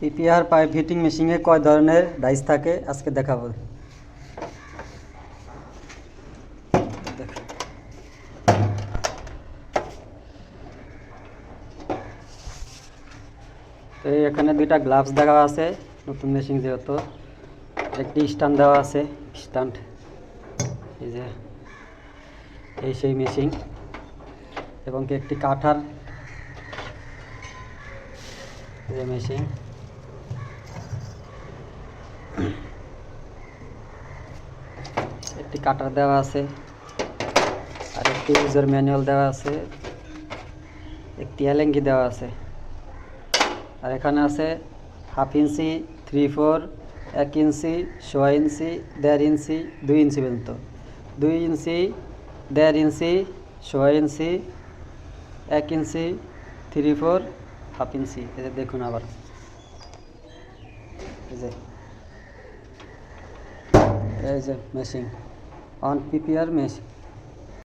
PPR pipe fitting মেশিনে কয় ধরনের ডাইস থাকে? আজকে দেখাবো। তো এখানে দুইটা গ্লাভস দেওয়া আছে, নতুন মেশিন যেহেতু। একটি স্ট্যান্ড দেওয়া আছে স্ট্যান্ড এই যে, এই সেই মেশিন এবং একটি কাঠার যে মেশিন একটি কাটার দেওয়া আছে আর একটি ইউজার ম্যানুয়াল দেওয়া আছে, একটি এলেঙ্গি দেওয়া আছে। আর এখানে আছে হাফ ইঞ্চি থ্রি ফোর এক ইঞ্চি সোয়া ইঞ্চি দেড় ইঞ্চি দুই ইঞ্চি পর্যন্ত। দুই ইঞ্চি দেড় ইঞ্চি সোয়া ইঞ্চি এক inch three four half inch এটা দেখুন আবার। যে এই যে মেশিন অন পিপিআর মেশিন